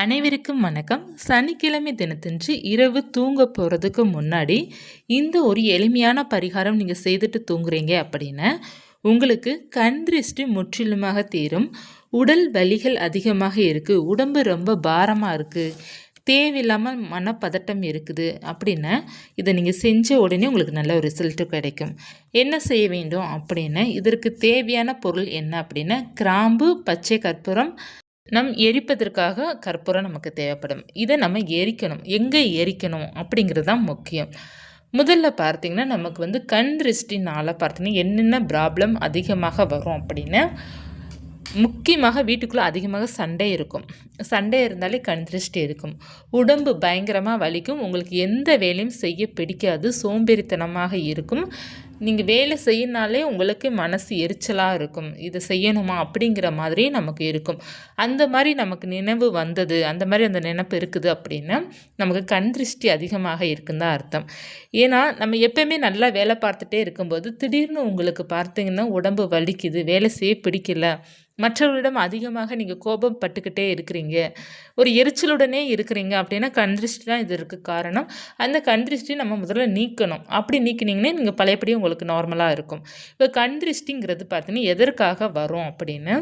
அனைவருக்கும் வணக்கம். சனிக்கிழமை தினத்தன்று இரவு தூங்க போகிறதுக்கு முன்னாடி இந்த ஒரு எளிமையான பரிகாரம் நீங்கள் செய்துட்டு தூங்குறீங்க அப்படின்னா உங்களுக்கு கண் திருஷ்டி முற்றிலுமாக தீரும். உடல் வலிகள் அதிகமாக இருக்குது உடம்பு ரொம்ப பாரமாக இருக்குது தேவையில்லாமல் மனப்பதட்டம் இருக்குது அப்படின்னா இதை நீங்கள் செஞ்ச உடனே உங்களுக்கு நல்ல ஒரு ரிசல்ட்டு கிடைக்கும். என்ன செய்ய வேண்டும் அப்படின்னா இதற்கு தேவையான பொருள் என்ன அப்படின்னா கிராம்பு பச்சை கற்பூரம் நம் எரிப்பதற்காக கற்பூரம் நமக்கு தேவைப்படும். இதை நம்ம எரிக்கணும். எங்கே எரிக்கணும்? அப்படிங்கிறது தான் முக்கியம். முதல்ல பார்த்திங்கன்னா நமக்கு வந்து கண் திருஷ்டினால் பார்த்திங்கன்னா என்னென்ன ப்ராப்ளம் அதிகமாக வரும் அப்படின்னா முக்கியமாக வீட்டுக்குள்ளே அதிகமாக சண்டை இருக்கும். சண்டை இருந்தாலே கண் திருஷ்டி இருக்கும். உடம்பு பயங்கரமாக வலிக்கும். உங்களுக்கு எந்த வேலையும் செய்ய பிடிக்காது. சோம்பேறித்தனமாக இருக்கும். நீங்கள் வேலை செய்யினாலே உங்களுக்கு மனசு எரிச்சலாக இருக்கும். இது செய்யணுமா அப்படிங்கிற மாதிரி நமக்கு இருக்கும். அந்த மாதிரி நமக்கு நினைவு வந்தது அந்த மாதிரி அந்த நினப்பு இருக்குது அப்படின்னா நமக்கு கண் திருஷ்டி அதிகமாக இருக்குன்னு தான் அர்த்தம். ஏன்னா நம்ம எப்போயுமே நல்லா வேலை பார்த்துட்டே இருக்கும்போது திடீர்னு உங்களுக்கு பார்த்தீங்கன்னா உடம்பு வலிக்குது வேலை செய்ய பிடிக்கல மற்றவர்களிடம் அதிகமாக நீங்கள் கோபம் பட்டுக்கிட்டே இருக்கிறீங்க. ஒரு எரிச்சலுடனே இருக்கிறீங்க அப்படின்னா கண்திருஷ்டி தான் இதற்கு காரணம். அந்த கண்திருஷ்டி நம்ம முதல்ல நீக்கணும். அப்படி நீக்கினீங்கன்னா நீங்கள் பழையபடி உங்களுக்கு நார்மலாக இருக்கும். இப்போ கண்திருஷ்டிங்கிறது பார்த்தீங்கன்னா எதற்காக வரும் அப்படின்னு?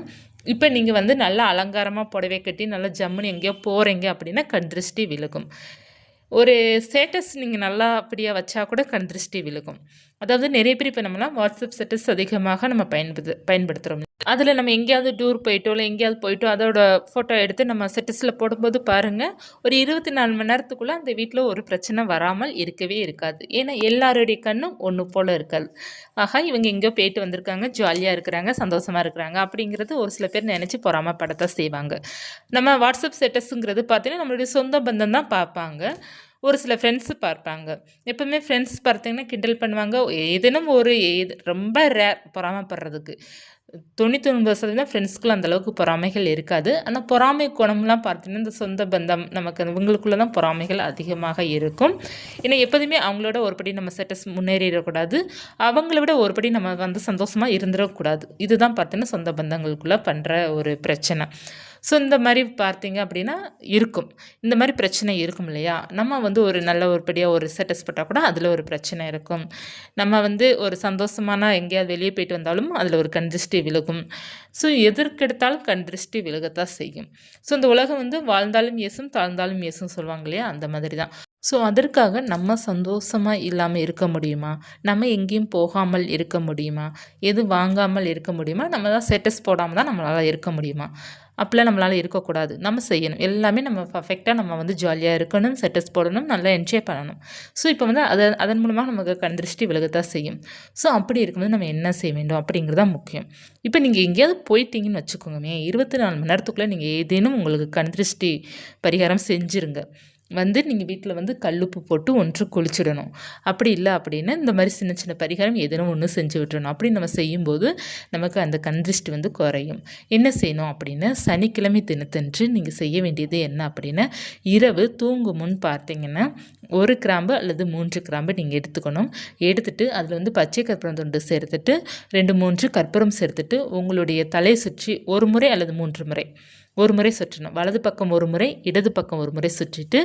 இப்போ நீங்கள் வந்து நல்லா அலங்காரமாக புடவை கட்டி நல்லா ஜம்முன்னு எங்கேயோ போகிறீங்க அப்படின்னா கண்திருஷ்டி விலகும் ஒரு ஸ்டேட்டஸ் நீங்கள் நல்லா அப்படியாக வச்சா கூட கண் திருஷ்டி விழுகும். அதாவது நிறைய பேர் இப்போ நம்மளாம் வாட்ஸ்அப் ஸ்டேட்டஸ் அதிகமாக நம்ம பயன்படுத்து பயன்படுத்துகிறோம் அதில் நம்ம எங்கேயாவது டூர் போயிட்டோ இல்லை எங்கேயாவது போயிட்டோ அதோட ஃபோட்டோ எடுத்து நம்ம ஸ்டேட்டஸில் போடும்போது பாருங்கள் ஒரு இருபத்தி நாலு மணி நேரத்துக்குள்ளே அந்த வீட்டில் ஒரு பிரச்சனை வராமல் இருக்கவே இருக்காது. ஏன்னா எல்லாருடைய கண்ணும் ஒன்று போல் இருக்காது. ஆகா இவங்க எங்கேயோ போயிட்டு வந்திருக்காங்க ஜாலியாக இருக்கிறாங்க சந்தோஷமாக இருக்கிறாங்க அப்படிங்கிறது ஒரு சில பேர் நினச்சி பொறாமப்படத்தான் செய்வாங்க. நம்ம வாட்ஸ்அப் ஸ்டேட்டஸுங்கிறது பார்த்தீங்கன்னா நம்மளுடைய சொந்த பந்தம் தான் பார்ப்பாங்க. ஒரு சில ஃப்ரெண்ட்ஸு பார்ப்பாங்க. எப்போவுமே ஃப்ரெண்ட்ஸ் பார்த்தீங்கன்னா கிண்டல் பண்ணுவாங்க ஏதேனும் ஒரு ரொம்ப ரேர் பொறாமப்படுறதுக்கு. தொண்ணூத்தொன்பது சதவீதம் ஃப்ரெண்ட்ஸ்க்குள்ள அந்தளவுக்கு பொறாமைகள் இருக்காது. ஆனால் பொறாமை குணம்லாம் பார்த்தீங்கன்னா இந்த சொந்த பந்தம் நமக்கு இவங்களுக்குள்ள தான் பொறாமைகள் அதிகமாக இருக்கும். ஏன்னா எப்போதுமே அவங்களோட ஒருபடி நம்ம செட்டஸ் முன்னேறிடக்கூடாது. அவங்கள விட ஒருபடி நம்ம வந்து சந்தோஷமாக இருந்துடக்கூடாது. இதுதான் பார்த்தீங்கன்னா சொந்த பந்தங்களுக்குள்ளே பண்ணுற ஒரு பிரச்சனை. ஸோ இந்த மாதிரி பார்த்தீங்க அப்படின்னா இருக்கும். இந்த மாதிரி பிரச்சனை இருக்கும் இல்லையா? நம்ம வந்து ஒரு நல்ல ஒருபடியாக ஒரு செட்டஸ் போட்டால் கூட அதில் ஒரு பிரச்சனை இருக்கும். நம்ம வந்து ஒரு சந்தோஷமான எங்கேயாவது வெளியே போயிட்டு வந்தாலும் அதில் ஒரு கண்திருஷ்டி விலகும். ஸோ எதற்கெடுத்தாலும் கண்திருஷ்டி விலகத்தான் செய்யும். ஸோ இந்த உலகம் வந்து வாழ்ந்தாலும் ஏசும் தாழ்ந்தாலும் ஏசும் சொல்லுவாங்க இல்லையா? அந்த மாதிரி தான். ஸோ அதற்காக நம்ம சந்தோஷமாக இல்லாமல் இருக்க முடியுமா? நம்ம எங்கேயும் போகாமல் இருக்க முடியுமா? எது வாங்காமல் இருக்க முடியுமா? நம்ம தான் செட்டஸ் போடாமல் தான் நம்மளால் இருக்க முடியுமா? அப்படிலாம் நம்மளால் இருக்கக்கூடாது. நம்ம செய்யணும். எல்லாமே நம்ம பர்ஃபெக்டாக நம்ம வந்து ஜாலியாக இருக்கணும் செட்டஸ் போடணும் நல்லா என்ஜாய் பண்ணணும். ஸோ இப்போ வந்து அதை அதன் மூலமாக நமக்கு கண் திருஷ்டி விலகத்தான் செய்யும். ஸோ அப்படி இருக்கும்போது நம்ம என்ன செய்ய வேண்டும்? அப்படிங்கிறது தான் முக்கியம். இப்போ நீங்கள் எங்கேயாவது போயிட்டீங்கன்னு வச்சுக்கோங்கமே இருபத்தி நாலு மணி நேரத்துக்குள்ளே நீங்கள் ஏதேனும் உங்களுக்கு கண் திருஷ்டி பரிகாரம் செஞ்சுருங்க. வந்து நீங்கள் வீட்டில் வந்து கல்லுப்பு போட்டு ஒன்று குளிச்சிடணும். அப்படி இல்லை அப்படின்னா இந்த மாதிரி சின்ன சின்ன பரிகாரம் எதனும் ஒன்று செஞ்சு விட்டுறணும். அப்படி நம்ம செய்யும்போது நமக்கு அந்த கந்திருஷ்டி வந்து குறையும். என்ன செய்யணும் அப்படின்னா சனிக்கிழமை தினத்தன்று நீங்கள் செய்ய வேண்டியது என்ன அப்படின்னா இரவு தூங்கும் முன் பார்த்தீங்கன்னா ஒரு கிராம்பு அல்லது மூன்று கிராம்பு நீங்கள் எடுத்துக்கணும். எடுத்துட்டு அதில் வந்து பச்சை கற்பூரம் துண்டு சேர்த்துட்டு ரெண்டு மூன்று கற்பூரம் சேர்த்துட்டு உங்களுடைய தலையை சுற்றி ஒரு முறை அல்லது மூன்று முறை ஒரு முறை சுற்றணும். வலது பக்கம் ஒரு முறை இடது பக்கம் ஒரு முறை சுற்றிட்டு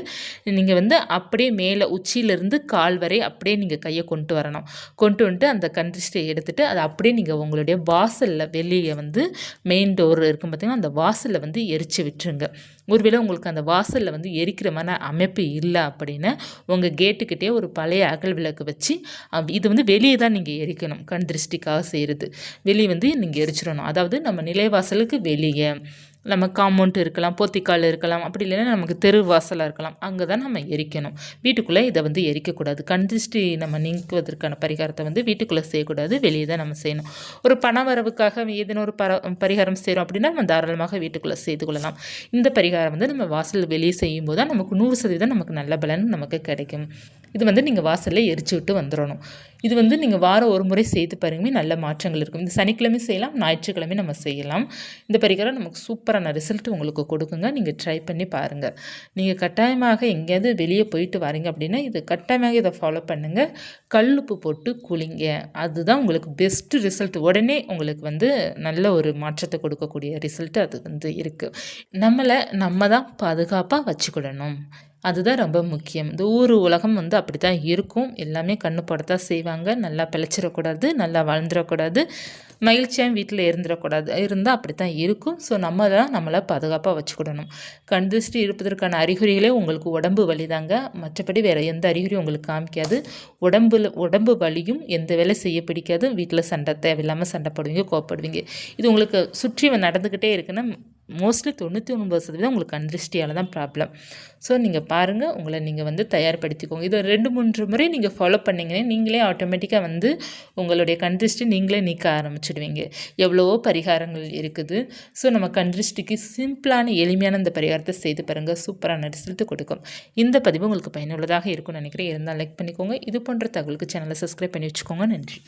நீங்கள் வந்து அப்படியே மேலே உச்சியிலேருந்து கால் வரை அப்படியே நீங்கள் கையை கொண்டு வரணும். கொண்டு வந்துட்டு அந்த கண்டிஸ்டை எடுத்துகிட்டு அதை அப்படியே நீங்கள் உங்களுடைய வாசலில் வெளியே வந்து மெயின் டோர் இருக்கும் பார்த்திங்கன்னா அந்த வாசலில் வந்து எரித்து விட்டுருங்க. ஒருவேளை உங்களுக்கு அந்த வாசலில் வந்து எரிக்கிற மாதிரி அமைப்பு இல்லை அப்படின்னு உங்கள் கேட்டுக்கிட்டே ஒரு பழைய அகல் விளக்கு வச்சு இது வந்து வெளியே தான் நீங்கள் எரிக்கணும். கண் திருஷ்டிக்காக செய்கிறது வெளியே வந்து நீங்கள் எரிச்சிடணும். அதாவது நம்ம நிலைவாசலுக்கு வெளியே. நம்ம காம்பவுண்ட் இருக்கலாம் போத்திக்கால் இருக்கலாம் அப்படி இல்லைன்னா நமக்கு தெரு வாசலாக இருக்கலாம். அங்கே தான் நம்ம எரிக்கணும். வீட்டுக்குள்ளே இதை வந்து எரிக்கக்கூடாது. கண்டிஷ்டி நம்ம நீக்குவதற்கான பரிகாரத்தை வந்து வீட்டுக்குள்ளே செய்யக்கூடாது. வெளியே தான் நம்ம செய்யணும். ஒரு பண வரவுக்காக ஏதேனும் ஒரு பர பரிகாரம் செய்கிறோம் அப்படின்னா நம்ம தாராளமாக வீட்டுக்குள்ளே செய்து கொள்ளலாம். இந்த பரிகாரம் வந்து நம்ம வாசல் வெளியே செய்யும்போது தான் நமக்கு நூறு சதவீதம் நமக்கு நல்ல பலன் நமக்கு கிடைக்கும். இது வந்து நீங்கள் வாசலில் எரிச்சு விட்டு வந்துடணும் இது வந்து நீங்கள் வாரம் ஒரு முறை செய்து பாருங்க நல்ல மாற்றங்கள் இருக்கும். இந்த சனிக்கிழமை செய்யலாம் ஞாயிற்றுக்கிழமை நம்ம செய்யலாம். இந்த பரிகாரம் நமக்கு சூப்பரான ரிசல்ட் உங்களுக்கு கொடுக்குங்க. நீங்கள் ட்ரை பண்ணி பாருங்கள் நீங்கள் கட்டாயமாக எங்கேயாவது வெளியே போயிட்டு வரீங்க அப்படின்னா இது கட்டாயமாக இதை ஃபாலோ பண்ணுங்கள் கல்லுப்பு போட்டு குளிங்க. அதுதான் உங்களுக்கு பெஸ்ட்டு ரிசல்ட் உடனே உங்களுக்கு வந்து நல்ல ஒரு மாற்றத்தை கொடுக்கக்கூடிய ரிசல்ட் அது வந்து இருக்குது நம்மளை நம்ம தான் பாதுகாப்பாக வச்சுக்கிடணும். அதுதான் ரொம்ப முக்கியம். இந்த ஊர் உலகம் வந்து அப்படி தான் இருக்கும். எல்லாமே கண்ணு போடத்தான் செய்வாங்க. நல்லா பிழைச்சிடக்கூடாது நல்லா வளர்ந்துடக்கூடாது மகிழ்ச்சியாக வீட்டில் இருந்துடக்கூடாது இருந்தால் அப்படி தான் இருக்கும். ஸோ நம்ம தான் நம்மளை பாதுகாப்பாக வச்சுக்கிடணும். கண் திருஷ்டி இருப்பதற்கான அறிகுறிகளே உங்களுக்கு உடம்பு வலி தாங்க மற்றபடி வேறு எந்த அறிகுறியும் உங்களுக்கு காமிக்காது. உடம்புல உடம்பு வலியும் எந்த வேலை செய்ய பிடிக்காது. வீட்டில் சண்டை தேவையில்லாமல் சண்டை போடுவீங்க கோப்படுவீங்க இது உங்களுக்கு சுற்றி நடந்துக்கிட்டே இருக்குன்னா மோஸ்ட்லி தொண்ணூற்றி ஒன்பது சதவீதம் உங்களுக்கு கண்திருஷ்டியால் தான் ப்ராப்ளம் ஸோ நீங்கள் பாருங்கள் உங்களை நீங்கள் வந்து தயார்படுத்திக்கோங்க. இதை ரெண்டு மூன்று முறை நீங்கள் ஃபாலோ பண்ணிங்கன்னா நீங்களே ஆட்டோமேட்டிக்காக வந்து உங்களுடைய கண்திருஷ்டி நீங்களே நீக்க ஆரம்பிச்சிடுவீங்க. எவ்வளவோ பரிகாரங்கள் இருக்குது. ஸோ நம்ம கண்திருஷ்டிக்கு சிம்பிளான எளிமையான இந்த பரிகாரத்தை செய்து பாருங்கள் சூப்பரான ரிசல்ட்டு கொடுக்கும். இந்த பதிவு உங்களுக்கு பயனுள்ளதாக இருக்கும்னு நினைக்கிறேன். இருந்தால் லைக் பண்ணிக்கோங்க. இது போன்ற தகவலுக்கு சேனலை சப்ஸ்கிரைப் பண்ணி வச்சுக்கோங்க. நன்றி.